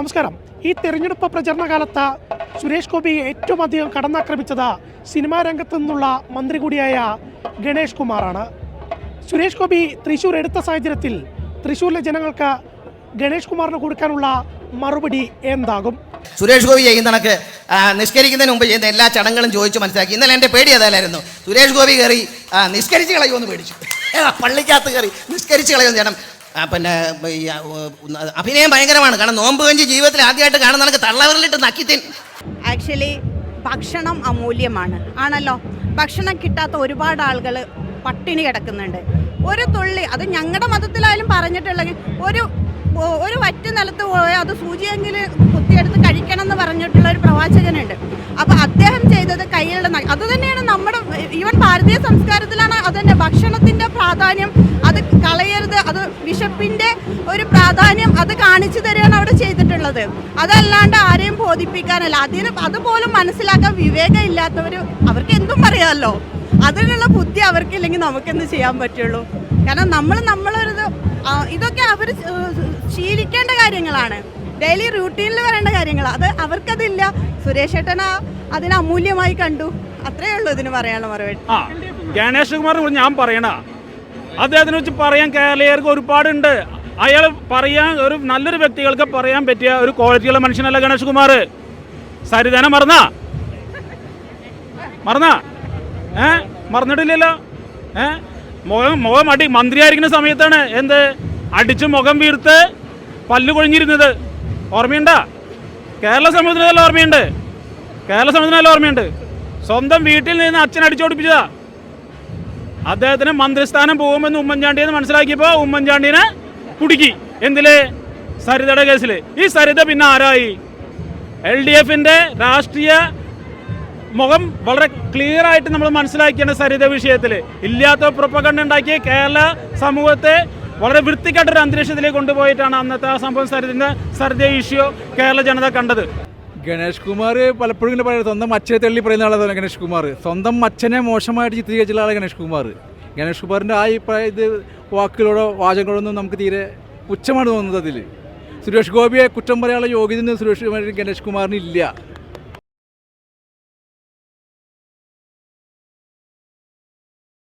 നമസ്കാരം. ഈ തെരഞ്ഞെടുപ്പ് പ്രചരണ കാലത്ത് സുരേഷ് ഗോപി ഏറ്റവും അധികം കടന്നാക്രമിച്ചത് സിനിമാ രംഗത്തു നിന്നുള്ള മന്ത്രി കൂടിയായ ഗണേഷ് കുമാറാണ്. സുരേഷ് ഗോപി തൃശൂർ എടുത്ത സാഹചര്യത്തിൽ തൃശൂരിലെ ജനങ്ങൾക്ക് ഗണേഷ് കുമാറിന് കൊടുക്കാനുള്ള മറുപടി എന്താകും? സുരേഷ് ഗോപി ചെയ്യുന്ന കണക്ക് നിഷ്കരിക്കുന്നതിന് മുമ്പ് ചെയ്യുന്ന എല്ലാ ചടങ്ങുകളും ചോദിച്ച് മനസ്സിലാക്കി. ഇന്നലെ എന്റെ പേടി അതല്ലായിരുന്നു. സുരേഷ് ഗോപി കയറി നിഷ്കരിച്ച് കളയുമെന്ന് പേടിച്ചു. പള്ളിക്കകത്ത് കയറി നിഷ്കരിച്ച് കളയുമെന്ന് ആ, പിന്നെ അഭിനയം ഭയങ്കരമാണ്. കാരണം നോമ്പ് കഞ്ചി ജീവിതത്തിൽ ആദ്യമായിട്ട് കാണുന്ന നമുക്ക് തള്ളവരിലിട്ട് നക്കിത്തിൻ. ആക്ച്വലി ഭക്ഷണം അമൂല്യമാണ്. ആണല്ലോ? ഭക്ഷണം കിട്ടാത്ത ഒരുപാട് ആളുകൾ പട്ടിണി കിടക്കുന്നുണ്ട്. ഒരു തുള്ളി അത് ഞങ്ങളുടെ മതത്തിലായാലും പറഞ്ഞിട്ടുള്ളത് ഒരു ഒരു വറ്റ് നിലത്ത് പോയാൽ അത് സൂചിയെങ്കിൽ കുത്തിയെടുത്ത് കഴിക്കണം എന്ന് പറഞ്ഞിട്ടുള്ള ഒരു പ്രവാചകനുണ്ട്. അപ്പോൾ അദ്ദേഹം ചെയ്തത് കയ്യിലുള്ള അത് തന്നെയാണ് നമ്മുടെ ഈവൻ ഭാരതീയ സംസ്കാരത്തിലാണ് അത് തന്നെ. ഭക്ഷണത്തിന്റെ പ്രാധാന്യം അത് അത് വിശപ്പിന്റെ ഒരു പ്രാധാന്യം അത് കാണിച്ചു തരികയാണ് അവിടെ ചെയ്തിട്ടുള്ളത്. അതല്ലാണ്ട് ആരെയും ബോധിപ്പിക്കാനല്ല. അതിന് അതുപോലും മനസ്സിലാക്കാൻ വിവേകം ഇല്ലാത്തവർ അവർക്ക് എന്തും പറയാമല്ലോ അതിനുള്ള ബുദ്ധി അവർക്കില്ലെങ്കിൽ നമുക്കെന്ത് ചെയ്യാൻ പറ്റുള്ളൂ? കാരണം നമ്മൾ നമ്മളൊരു ഇതൊക്കെ അവർ ശീലിക്കേണ്ട കാര്യങ്ങളാണ്. ഡെയിലി റൂട്ടീനിൽ വരേണ്ട കാര്യങ്ങൾ അത് അവർക്കതില്ല. സുരേഷ് ഏട്ടൻ അതിനമൂല്യമായി കണ്ടു. അത്രേ ഉള്ളൂ ഇതിന് പറയാനുള്ള മറുപടി. ഗണേഷ് കുമാർ ഞാൻ പറയണ അദ്ദേഹത്തിനെ വെച്ച് പറയാൻ കേരളീയർക്ക് ഒരുപാടുണ്ട്. അയാൾ പറയാൻ ഒരു നല്ലൊരു വ്യക്തികൾക്ക് പറയാൻ പറ്റിയ ഒരു ക്വാളിറ്റിയുള്ള മനുഷ്യനല്ല ഗണേഷ് കുമാർ. സരിതന മറന്ന? മറന്ന? ഏ? മറന്നിട്ടില്ലല്ലോ? ഏ? മുഖം മുഖം അടി മന്ത്രിയായിരിക്കുന്ന സമയത്താണ് എന്ത്? അടിച്ച് മുഖം വീർത്ത് പല്ലു കൊഴിഞ്ഞിരുന്നത്. ഓർമ്മയുണ്ടാ? കേരള സമൂഹത്തിന് നല്ല ഓർമ്മയുണ്ട്. കേരള സമൂഹത്തിന് നല്ല ഓർമ്മയുണ്ട്. സ്വന്തം വീട്ടിൽ നിന്ന് അച്ഛൻ അടിച്ചോടിപ്പിച്ചതാ. അദ്ദേഹത്തിന് മന്ത്രിസ്ഥാനം പോകുമെന്ന് ഉമ്മൻചാണ്ടി എന്ന് മനസ്സിലാക്കിയപ്പോൾ ഉമ്മൻചാണ്ടിനെ കുടുക്കി. എന്തിൽ? സരിതയുടെ കേസിൽ ഈ സരിത പിന്നെ ആരായി? എൽ ഡി എഫിന്റെ രാഷ്ട്രീയ മുഖം വളരെ ക്ലിയർ ആയിട്ട് നമ്മൾ മനസ്സിലാക്കിയാണ് സരിത വിഷയത്തിൽ ഇല്ലാത്ത പ്രൊപ്പകണ്ട ഉണ്ടാക്കി കേരള സമൂഹത്തെ വളരെ വൃത്തിക്കെട്ടൊരു അന്തരീക്ഷത്തിലേക്ക് കൊണ്ടുപോയിട്ടാണ് അന്നത്തെ ആ സംഭവം സരിത സരിത ഇഷ്യൂ കേരള ജനത കണ്ടത്. ഗണേഷ് കുമാർ പലപ്പോഴും ഇങ്ങനെ പറയുന്നത്. സ്വന്തം അച്ഛനെ തള്ളി പറയുന്ന ആളാണ് ഗണേഷ് കുമാർ. സ്വന്തം അച്ഛനെ മോശമായിട്ട് ചിത്രീകരിച്ചുള്ള ആളാണ് ഗണേഷ് കുമാർ. ഗണേഷ് കുമാറിന്റെ ആ ഇപ്പം ഇത് വാക്കുകളോടോ വാചകങ്ങളോടൊന്നും നമുക്ക് തീരെ പുച്ഛമാണ് തോന്നുന്നത് അതിൽ സുരേഷ് ഗോപിയെ കുറ്റം പറയാനുള്ള യോഗ്യത സുരേഷ് ഗണേഷ് കുമാറിന് ഇല്ല